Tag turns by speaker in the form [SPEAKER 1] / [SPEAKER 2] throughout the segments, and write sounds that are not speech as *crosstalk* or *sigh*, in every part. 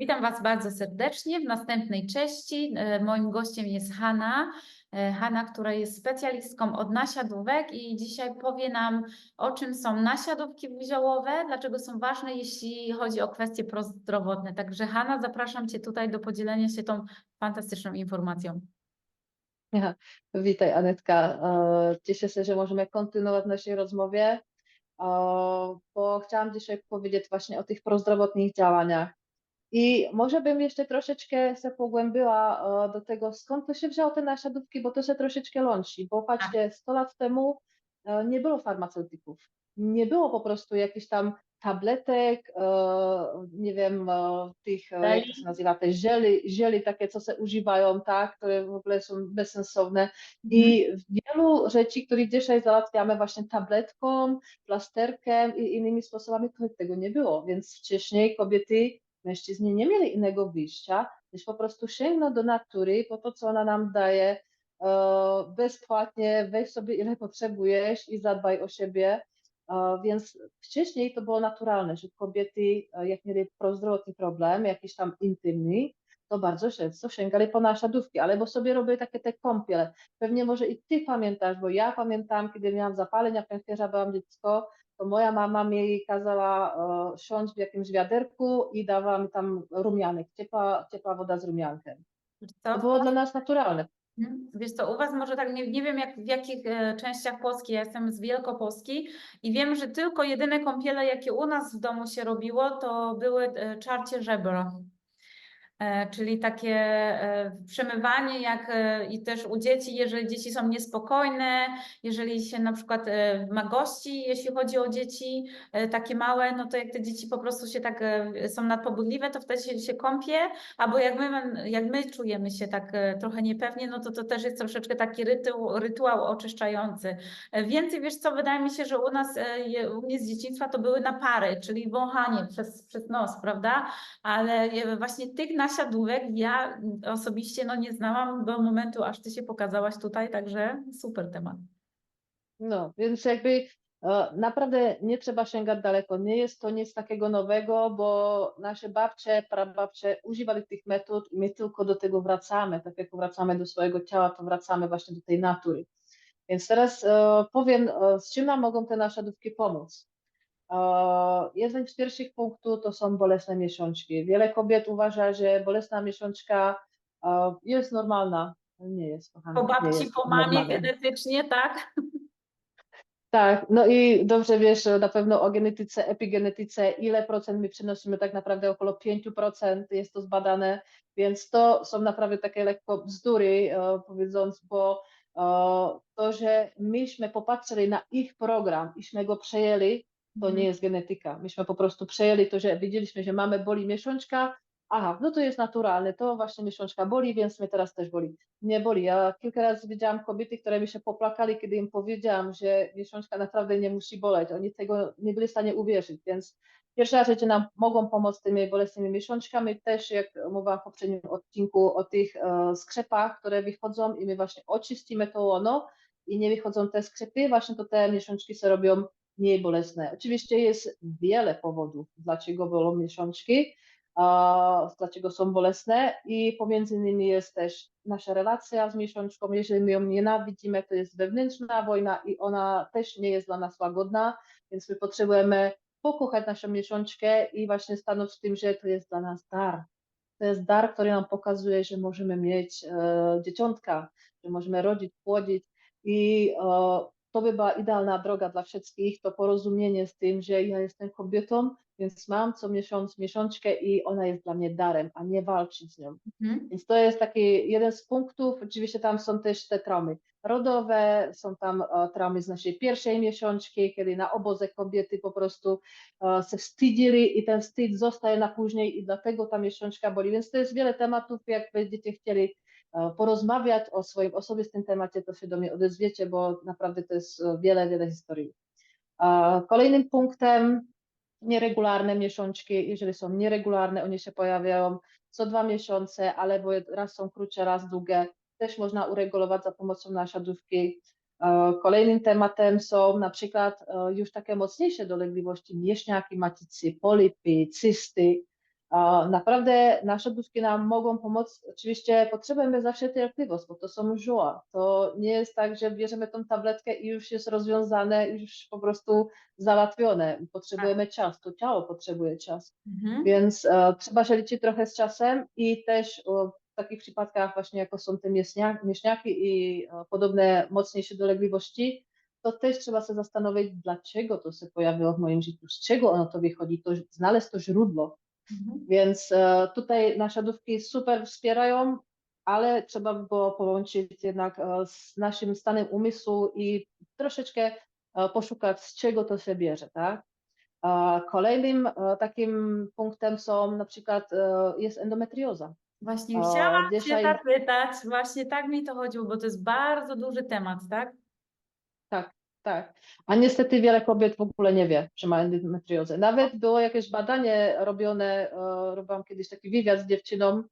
[SPEAKER 1] Witam Was bardzo serdecznie w następnej części. E, Moim gościem jest Hanna. E, Hanna, która jest specjalistką od nasiadówek i dzisiaj powie nam, o czym są nasiadówki wiziołowe, dlaczego są ważne, jeśli chodzi o kwestie prozdrowotne. Także Hanna, zapraszam Cię tutaj do podzielenia się tą fantastyczną informacją.
[SPEAKER 2] Witaj Anetka. E, Cieszę się, że możemy kontynuować naszej rozmowie, bo chciałam dzisiaj powiedzieć właśnie o tych prozdrowotnych działaniach. I może bym jeszcze troszeczkę się pogłębiła e, do tego, skąd to się wzięło te nasiadówki, bo to się troszeczkę łączy. Bo patrzcie, 100 lat temu e, nie było farmaceutyków. Nie było po prostu jakichś tam tabletek, e, nie wiem, tych, jak to się nazywa, te zieli, zieli takie, co się używają, tak, które w ogóle są bezsensowne. I wielu rzeczy, które dzisiaj załatwiamy właśnie tabletką, plasterkiem i innymi sposobami, to tego nie było. Więc wcześniej kobiety mężczyźni nie mieli innego wyjścia, niż po prostu sięgnąć do natury, po to, co ona nam daje, e, bezpłatnie, weź sobie ile potrzebujesz i zadbaj o siebie. E, Więc wcześniej to było naturalne, że kobiety, e, jak mieli prozdrowotny problem, jakiś tam intymny, to bardzo często sięgali po nasiadówki, ale bo sobie robiły takie te kąpiele. Pewnie może i ty pamiętasz, bo ja pamiętam, kiedy miałam zapalenia pęcherza, byłam dziecko, to moja mama mi kazała e, siąść w jakimś wiaderku i dawała mi tam rumianek, ciepła, ciepła woda z rumiankiem. To było dla nas naturalne.
[SPEAKER 1] Mhm. Wiesz co, u Was może tak, nie, nie wiem jak, w jakich e, częściach Polski, ja jestem z Wielkopolski i wiem, że tylko jedyne kąpiele, jakie u nas w domu się robiło, to były e, czarcie żebra. E, Czyli takie e, przemywanie, jak e, i też u dzieci, jeżeli dzieci są niespokojne, jeżeli się na przykład ma gości, jeśli chodzi o dzieci takie małe, no to jak te dzieci po prostu się tak są nadpobudliwe, to wtedy się, się kąpie, albo jak my, jak my czujemy się tak trochę niepewnie, no to to też jest troszeczkę taki rytuał, rytuał oczyszczający. Więcej wiesz co, wydaje mi się, że u nas, u mnie z dzieciństwa to były napary, czyli wąchanie przez, przez nos, prawda? ale właśnie tych nasiadówek ja osobiście no, nie znałam do momentu, aż ty się pokazałaś tutaj, także super temat.
[SPEAKER 2] No, więc jakby e, naprawdę nie trzeba sięgać daleko. Nie jest to nic takiego nowego, bo nasze babcie, prababcie używali tych metod i my tylko do tego wracamy. Tak jak wracamy do swojego ciała, to wracamy właśnie do tej natury. Więc teraz e, powiem, e, z czym nam mogą te nasiadówki pomóc. E, Jeden z pierwszych punktów to są bolesne miesiączki. Wiele kobiet uważa, że bolesna miesiączka e, jest normalna. Nie jest, kochana.
[SPEAKER 1] Po babci,
[SPEAKER 2] jest
[SPEAKER 1] po mamie
[SPEAKER 2] normalna.
[SPEAKER 1] genetycznie, tak?
[SPEAKER 2] Tak, no i dobrze wiesz na pewno o genetyce, epigenetyce, ile procent my przynosimy, tak naprawdę około 5% jest to zbadane, więc to są naprawdę takie lekko bzdury, e, powiedząc, bo to, że myśmy popatrzyli na ich program, iśmy go przejęli, to
[SPEAKER 1] Mhm.
[SPEAKER 2] nie jest genetyka. Myśmy po prostu przejęli to, że widzieliśmy, że mamy boli miesiączka, aha, no to jest naturalne, to właśnie miesiączka boli, więc mnie teraz też boli. Nie boli. Ja kilka razy widziałam kobiety, które mi się popłakali, kiedy im powiedziałam, że miesiączka naprawdę nie musi boleć. Oni tego nie byli w stanie uwierzyć, więc pierwsza rzecz, że nam mogą pomóc tymi bolesnymi miesiączkami, też jak mówiłam w poprzednim odcinku o tych e, skrzepach, które wychodzą i my właśnie oczyścimy to łono i nie wychodzą te skrzepy, właśnie to te miesiączki się robią mniej bolesne. Oczywiście jest wiele powodów, dlaczego bolą miesiączki, dlaczego są bolesne i pomiędzy nimi jest też nasza relacja z miesiączką. Jeżeli my ją nienawidzimy, to jest wewnętrzna wojna i ona też nie jest dla nas łagodna, więc my potrzebujemy pokochać naszą miesiączkę i właśnie stanąć w tym, że to jest dla nas dar. To jest dar, który nam pokazuje, że możemy mieć e, dzieciątka, że możemy rodzić, płodzić i e, to by była idealna droga dla wszystkich, to porozumienie z tym, że ja jestem kobietą, więc mam co miesiąc miesiączkę i ona jest dla mnie darem, a nie walczyć z nią.
[SPEAKER 1] Mhm.
[SPEAKER 2] Więc to jest taki jeden z punktów. Oczywiście tam są też te traumy rodowe, są tam e, traumy z naszej pierwszej miesiączki, kiedy na obozie kobiety po prostu e, się wstydzili i ten wstyd zostaje na później i dlatego ta miesiączka boli. Więc to jest wiele tematów, jak będziecie chcieli porozmawiać o swoim osobistym temacie, to się do mnie odezwiecie, bo naprawdę to jest e, wiele, wiele historii. E, Kolejnym punktem nieregularne miesiączki, jeżeli są nieregularne, one się pojawiają co dwa miesiące, albo raz są krótsze, raz długie, też można uregulować za pomocą nasiadówki. E, Kolejnym tematem są na przykład e, już takie mocniejsze dolegliwości, mięśniaki macicy, polipy, cysty. Naprawdę nasze dówki nam mogą pomóc. Oczywiście potrzebujemy zawsze cierpliwość, bo to są żuła. To nie jest tak, że bierzemy tą tabletkę i już jest rozwiązane, już po prostu załatwione. Potrzebujemy czas, to ciało potrzebuje czas.
[SPEAKER 1] Mhm.
[SPEAKER 2] Więc e, trzeba się liczyć trochę z czasem i też o, w takich przypadkach właśnie jako są te mięśnia, mięśniaki i e, podobne mocniejsze dolegliwości, to też trzeba się zastanowić, dlaczego to się pojawiło w moim życiu, z czego ono to wychodzi, to znaleźć to źródło.
[SPEAKER 1] Mhm.
[SPEAKER 2] Więc e, tutaj nasze dówki super wspierają, ale trzeba by było połączyć jednak e, z naszym stanem umysłu i troszeczkę e, poszukać, z czego to się bierze, tak? Kolejnym e, takim punktem są na przykład e, jest endometrioza.
[SPEAKER 1] Właśnie chciałam Cię
[SPEAKER 2] dzisiaj-
[SPEAKER 1] zapytać, właśnie tak mi to chodziło, bo to jest bardzo duży temat, tak?
[SPEAKER 2] Tak. A niestety wiele kobiet w ogóle nie wie, że ma endometriozę. Nawet było jakieś badanie robione, e, robiłam kiedyś taki wywiad z dziewczyną,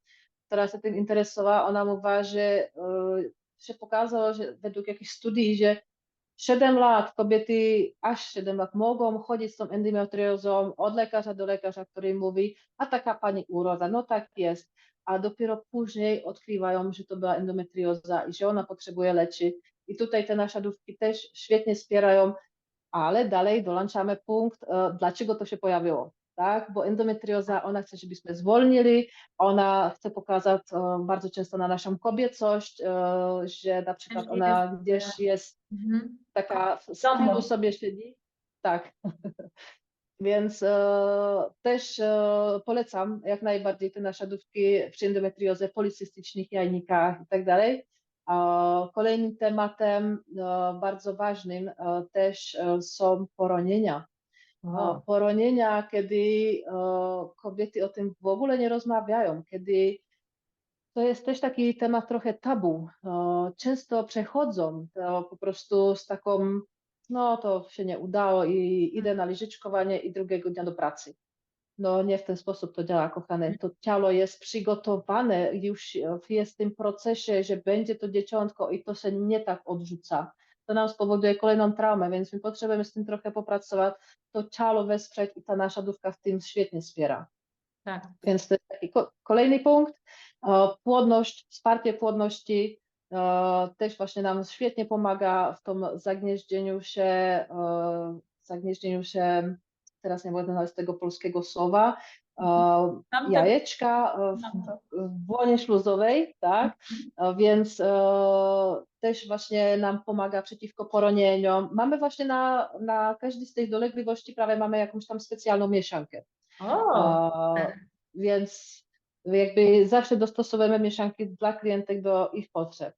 [SPEAKER 2] która się tym interesowała. Ona mówiła, że e, się pokazało, że według jakichś studii, że 7 lat kobiety, aż 7 lat mogą chodzić z tą endometriozą od lekarza do lekarza, który mówi, a taka pani uroda, no tak jest. A dopiero później odkrywają, że to była endometrioza i że ona potrzebuje leczy. I tutaj te nasiadówki też świetnie wspierają, ale dalej dołączamy punkt, e, dlaczego to się pojawiło. Tak, bo endometrioza, ona chce, żebyśmy zwolnili, ona chce pokazać e, bardzo często na naszą kobiecość, e, że na przykład ona gdzieś jest
[SPEAKER 1] Mhm.
[SPEAKER 2] taka
[SPEAKER 1] Domu.
[SPEAKER 2] tyłu sobie siedzi. Tak. *laughs* Więc e, też e, polecam jak najbardziej te nasiadówki przy endometriozie, policystycznych jajnikach i tak dalej. Kolejnym tematem e, bardzo ważnym e, też e, są poronienia. E, Poronienia, kiedy kobiety o tym w ogóle nie rozmawiają, kiedy to jest też taki temat trochę tabu. Często przechodzą to po prostu z taką, no to się nie udało i idę na liżyczkowanie i drugiego dnia do pracy. No nie w ten sposób to działa, kochane. To ciało jest przygotowane, już jest w tym procesie, że będzie to dzieciątko i to się nie tak odrzuca. To nam spowoduje kolejną traumę, więc my potrzebujemy z tym trochę popracować, to ciało wesprzeć i ta nasza dówka w tym świetnie wspiera.
[SPEAKER 1] tak.
[SPEAKER 2] Więc to jest taki ko- kolejny punkt. Płodność, wsparcie płodności też właśnie nam świetnie pomaga w tym zagnieżdżeniu się, zagnieżdżeniu się, teraz nie będę znaleźć tego polskiego słowa, e,
[SPEAKER 1] Mam tak-
[SPEAKER 2] jajeczka e, w, w błonie śluzowej, tak? E, Więc e, też właśnie nam pomaga przeciwko poronieniom. Mamy właśnie na, na każdej z tych dolegliwości prawie mamy jakąś tam specjalną mieszankę.
[SPEAKER 1] O,
[SPEAKER 2] Więc jakby zawsze dostosowujemy mieszanki dla klientek do ich potrzeb.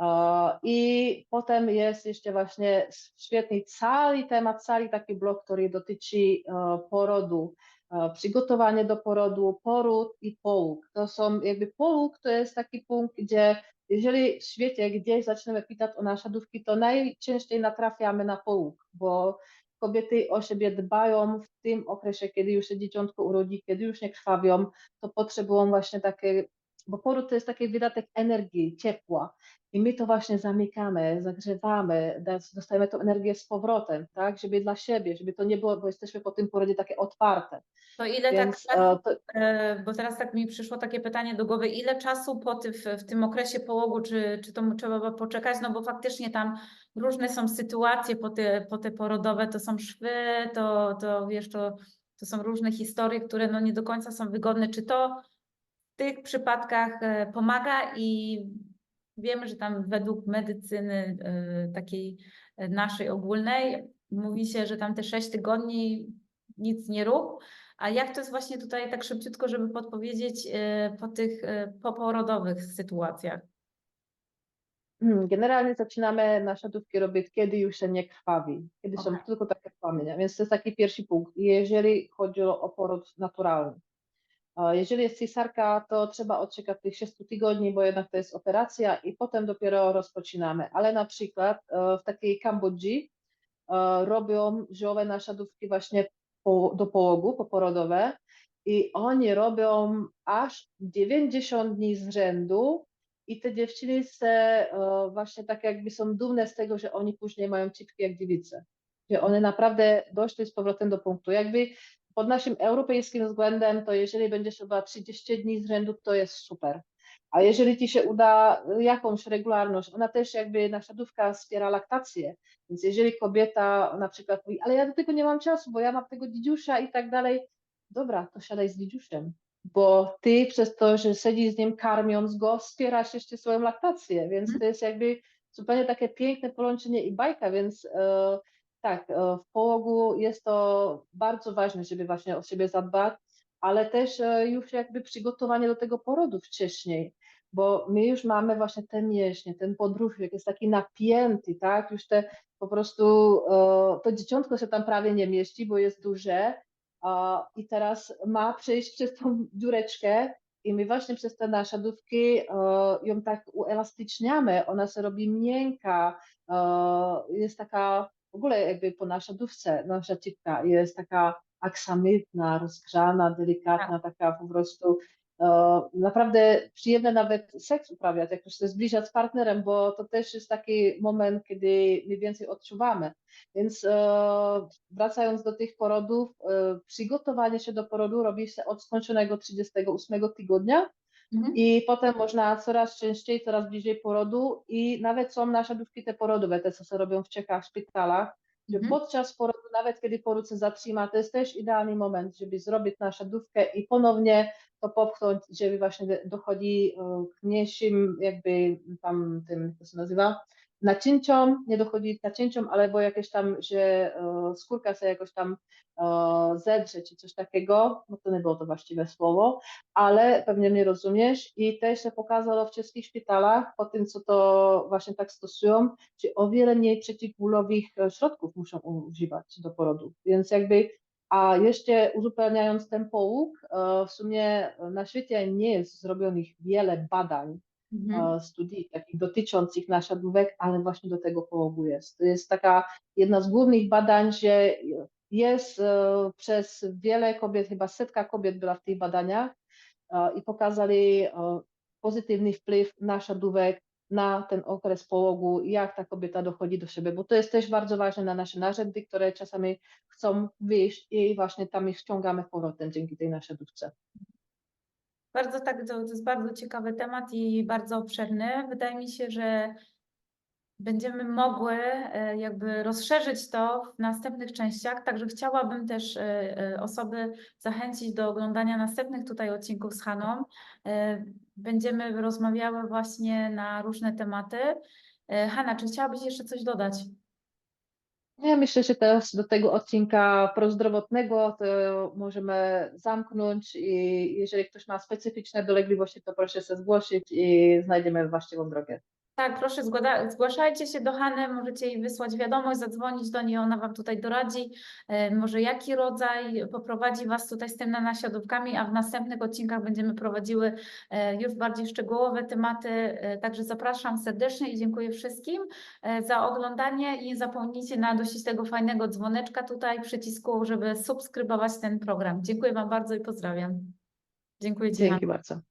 [SPEAKER 2] A, I potem jest jeszcze właśnie świetny cały temat, cały taki blok, który dotyczy e, porodu, e, przygotowanie do porodu, poród i połóg. To są jakby połóg to jest taki punkt, gdzie jeżeli w świecie gdzieś zaczniemy pytać o nasiadówki, to najczęściej natrafiamy na połóg, bo kobiety o siebie dbają w tym okresie, kiedy już się dzieciątko urodzi, kiedy już nie krwawią, to potrzebują właśnie takie, bo poród to jest taki wydatek energii, ciepła. I my to właśnie zamykamy, zagrzewamy, dostajemy tą energię z powrotem, tak, żeby dla siebie, żeby to nie było, bo jesteśmy po tym porodzie takie otwarte,
[SPEAKER 1] to ile
[SPEAKER 2] więc
[SPEAKER 1] tak,
[SPEAKER 2] to,
[SPEAKER 1] e, bo teraz tak mi przyszło takie pytanie do głowy, ile czasu po ty, w, tym okresie połogu, czy, czy to trzeba poczekać, no bo faktycznie tam różne są sytuacje po te, po te porodowe, to są szwy, to, to wiesz, to, to są różne historie, które no nie do końca są wygodne, czy to tych przypadkach e, pomaga i wiemy, że tam według medycyny e, takiej e, naszej ogólnej mówi się, że tam te 6 tygodni nic nie rób, a jak to jest właśnie tutaj tak szybciutko, żeby podpowiedzieć po tych poporodowych sytuacjach?
[SPEAKER 2] Hmm, Generalnie zaczynamy nasiadówki robić, kiedy już się nie krwawi, kiedy są
[SPEAKER 1] Okej.
[SPEAKER 2] tylko takie płomienie, więc to jest taki pierwszy punkt, jeżeli chodzi o poród naturalny. Jeżeli jest cesarka, to trzeba odczekać tych 6 tygodni, bo jednak to jest operacja i potem dopiero rozpoczynamy. Ale na przykład e, w takiej Kambodży e, robią ziołowe nasiadówki właśnie po, do połogu, poporodowe i oni robią aż 90 dni z rzędu i te dziewczyny se e, właśnie tak jakby są dumne z tego, że oni później mają cipki jak dziewice. Że one naprawdę doszły z powrotem do punktu. Jakby pod naszym europejskim względem, to jeżeli będziesz robiła 30 dni z rzędu, to jest super. A jeżeli ci się uda jakąś regularność, ona też jakby naśladówka wspiera laktację, więc jeżeli kobieta na przykład mówi, ale ja do tego nie mam czasu, bo ja mam tego dzidziusia i tak dalej, dobra, to siadaj z dzidziusiem, bo ty przez to, że siedzisz z nim karmiąc go, wspierasz jeszcze swoją laktację, więc
[SPEAKER 1] Mhm.
[SPEAKER 2] to jest jakby zupełnie takie piękne połączenie i bajka, więc e, tak, e, w połogu jest to bardzo ważne, żeby właśnie o siebie zadbać, ale też e, już jakby przygotowanie do tego porodu wcześniej, bo my już mamy właśnie te mięśnie, ten podróżnik jest taki napięty, tak, już te po prostu e, to dzieciątko się tam prawie nie mieści, bo jest duże i teraz ma przejść przez tą dziureczkę i my właśnie przez te nasiadówki e, ją tak uelastyczniamy, ona się robi miękka, jest taka w ogóle jakby po nasiadówce nasza cipka jest taka aksamitna, rozgrzana, delikatna, taka po prostu e, naprawdę przyjemne nawet seks uprawiać, jak już się zbliżać z partnerem, bo to też jest taki moment, kiedy mniej więcej odczuwamy. Więc e, wracając do tych porodów, e, przygotowanie się do porodu robi się od skończonego 38 tygodnia
[SPEAKER 1] Mhm.
[SPEAKER 2] i potem można coraz częściej, coraz bliżej porodu i nawet są nasiadówki te porodowe, te co się robią w Czechach, w szpitalach, że
[SPEAKER 1] Mhm.
[SPEAKER 2] podczas porodu, nawet kiedy poród się zatrzyma, to jest też idealny moment, żeby zrobić nasiadówkę i ponownie to popchnąć, żeby właśnie do- dochodzi e, k mniejszym jakby tam tym, jak to się nazywa, nacięciom, nie dochodzi nacięciom, ale bo jakieś tam, że e, skórka się jakoś tam e, zedrze czy coś takiego, no to nie było to właściwe słowo, ale pewnie mnie rozumiesz i też się pokazało w czeskich szpitalach po tym, co to właśnie tak stosują, że o wiele mniej przeciwbólowych e, środków muszą używać do porodu, więc jakby a jeszcze uzupełniając ten połóg, w sumie na świecie nie jest zrobionych wiele badań,
[SPEAKER 1] Mhm.
[SPEAKER 2] e, studii takich dotyczących nasiadówek, ale właśnie do tego połogu jest. To jest taka jedna z głównych badań, że jest e, przez wiele kobiet, chyba setka kobiet była w tych badaniach e, i pokazali pozytywny wpływ nasiadówek na ten okres połogu, jak ta kobieta dochodzi do siebie, bo to jest też bardzo ważne na nasze narzędzie, które czasami chcą wyjść i właśnie tam ich ściągamy powrotem dzięki tej nasiadówce.
[SPEAKER 1] Bardzo tak, to, jest bardzo ciekawy temat i bardzo obszerny. Wydaje mi się, że będziemy mogły e, jakby rozszerzyć to w następnych częściach, także chciałabym też e, e, osoby zachęcić do oglądania następnych tutaj odcinków z Haną. Będziemy rozmawiały właśnie na różne tematy. Hanna, czy chciałabyś jeszcze coś dodać?
[SPEAKER 2] Ja myślę, że teraz do tego odcinka prozdrowotnego to możemy zamknąć i jeżeli ktoś ma specyficzne dolegliwości, to proszę się zgłosić i znajdziemy właściwą drogę.
[SPEAKER 1] Tak, proszę zgłaszajcie się do Hany, możecie jej wysłać wiadomość, zadzwonić do niej, ona Wam tutaj doradzi, e, może jaki rodzaj poprowadzi Was tutaj z tym na a w następnych odcinkach będziemy prowadziły e, już bardziej szczegółowe tematy, e, także zapraszam serdecznie i dziękuję wszystkim za oglądanie i nie zapomnijcie nadusić tego fajnego dzwoneczka tutaj, przycisku, żeby subskrybować ten program. Dziękuję Wam bardzo i pozdrawiam. Dziękuję Ci.
[SPEAKER 2] Dzięki bardzo.